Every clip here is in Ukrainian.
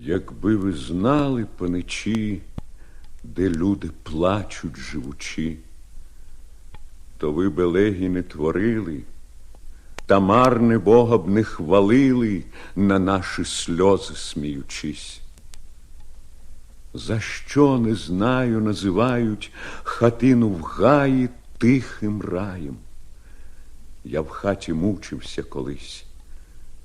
Якби ви знали паничі, де люди плачуть живучи, то ви б елегій не творили, та марне Бога б не хвалили на наші сльози сміючись. За що не знаю, називають хатину в гаї тихим раєм. Я в хаті мучився колись,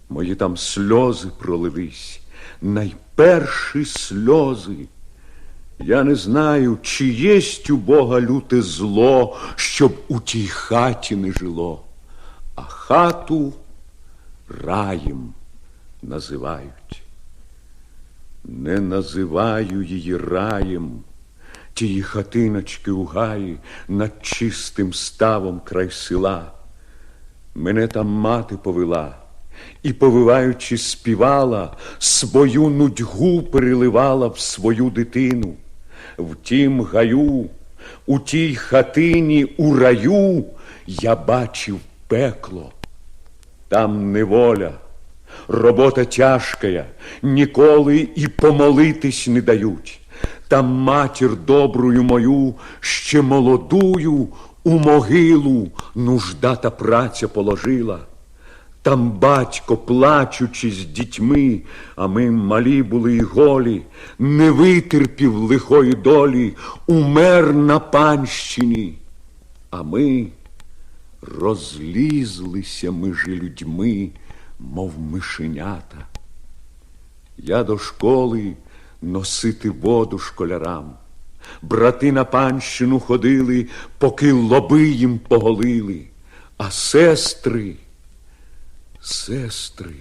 мої там сльози пролились, найперші сльози. Я не знаю, чи єсть у Бога люте зло, щоб у тій хаті не жило, а хату раєм називають. Не називаю її раєм, тії хатиночки у гаї над чистим ставом край села. Мене там мати повела і, повиваючи, співала, свою нудьгу переливала в свою дитину. В тім гаю, у тій хатині, у раю я бачив пекло. Там неволя, робота тяжкая, ніколи і помолитись не дають. Там матір добрую мою, ще молодую, у могилу нужда та праця положила. Там батько, плачучи з дітьми, а ми малі були й голі, не витерпів лихої долі, умер на панщині, а ми розлізлися між людьми, мов мишенята. Я до школи носити воду школярам. Брати на панщину ходили, поки лоби їм поголили, а сестри, сестри,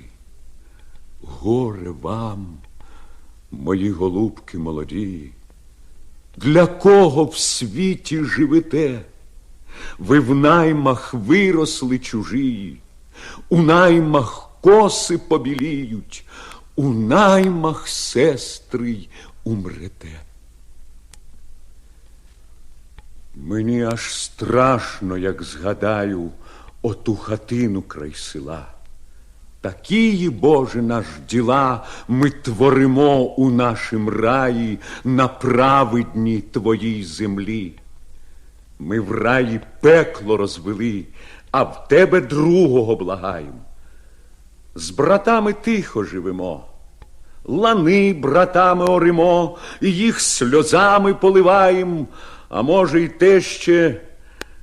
горе вам, мої голубки молоді, для кого в світі живете? Ви в наймах виросли чужії, у наймах коси побіліють, у наймах сестри умрете. Мені аж страшно, як згадаю оту хатину край села. Такії, Боже, наш діла ми творимо у нашім раї на праведній Твоїй землі. Ми в раї пекло розвели, а в тебе другого благаєм. З братами тихо живемо, лани братами оримо, і їх сльозами поливаєм, а може, й те ще,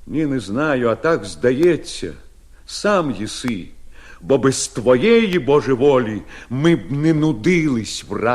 ні, не знаю, а так здається, сам єси, бо без твоєї Боже волі ми б не нудились в раї.